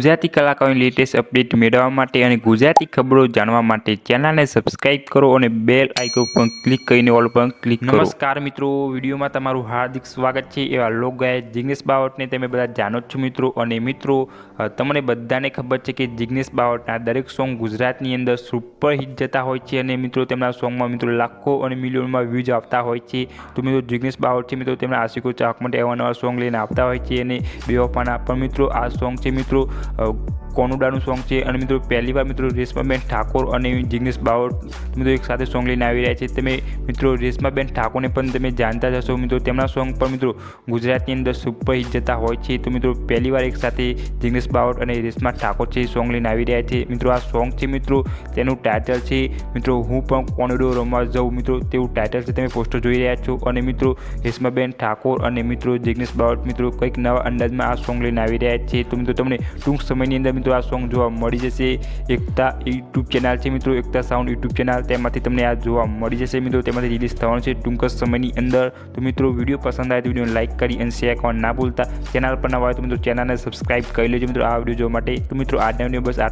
ગુજરાતી કલાકારોની latest update મેળવવા માટે અને ગુજરાતી ખબરો જાણવા માટે ચેનલને સબસ્ક્રાઇબ કરો અને બેલ આઇકોન પર ક્લિક કરીને ઓલ પર ક્લિક કરો. નમસ્કાર મિત્રો, વિડીયોમાં તમારું હાર્દિક સ્વાગત છે એવા લોક ગાયક જિગ્નેશ બાવટને તમે બધા જાણો છો મિત્રો. અને મિત્રો તમને બધાને ખબર છે કે જિગ્નેશ બાવટના દરેક સોંગ ગુજરાતની અંદર સુપરહિટ જતા હોય છે અને મિત્રો, તેમના સોંગમાં મિત્રો લાખો અને મિલિયનમાં વ્યૂઝ આવતા હોય છે. તો મિત્રો, જિગ્નેશ બાવટ છે મિત્રો, તેમના આશિકો ચાહક માટે એવા નવા સોંગ લઈને આવતા હોય છે અને બેવફાના પણ મિત્રો આ સોંગ છે મિત્રો. કોનુડાનું સોંગ છે? અને મિત્રો પહેલીવાર મિત્રો રેશમાબેન ઠાકોર અને જિગ્નેશ બાવટ મિત્રો એક સાથે સોંગ લઈને આવી રહ્યા છે. તમે મિત્રો, રેશમાબેન ઠાકોરને પણ તમે જાણતા જ હશો. મિત્રો, તેમના સોંગ પણ મિત્રો ગુજરાતની અંદર સુપર હિટ જતા હોય છે. તો મિત્રો, પહેલી વાર એક સાથે જિગ્નેશ બાવટ અને રેશમા ઠાકોર છે સોંગ લઈને આવી રહ્યા છે. મિત્રો, આ સોંગ છે મિત્રો, તેનું ટાઇટલ છે, મિત્રો, હું પણ કોનુડો રમવા જાઉં. મિત્રો, તેવું ટાઇટલ છે, તમે પોસ્ટર જોઈ રહ્યા છો. અને મિત્રો, રેશમાબેન ઠાકોર અને મિત્રો જિગ્નેશ બાવટ મિત્રો કંઈક નવા અંદાજમાં આ સોંગ લઈને આવી રહ્યા છે. તો મિત્રો, તમને ટૂંક સમયની અંદર મિત્રો આ સોંગ જોવા મળી જશે. એકતા યુટ્યુબ ચેનલ છે મિત્રો, એકતા સાઉન્ડ યુટ્યુબ ચેનલ તેમાંથી તમને આ જોવા મળી જશે મિત્રો. તેમાંથી રિલીઝ થવાનું છે ટૂંક સમયની અંદર. તો મિત્રો, વીડિયો પસંદ આવે તો વિડીયોને લાઇક કરી અને શેર કરવા ના ભૂલતા. ચેનલ પર નવા હોય તો મિત્રો ચેનલને સબસ્ક્રાઈબ કરી લેજો મિત્રો, આ વીડિયો જોવા માટે. તો મિત્રો, આજના વીડિયો બસ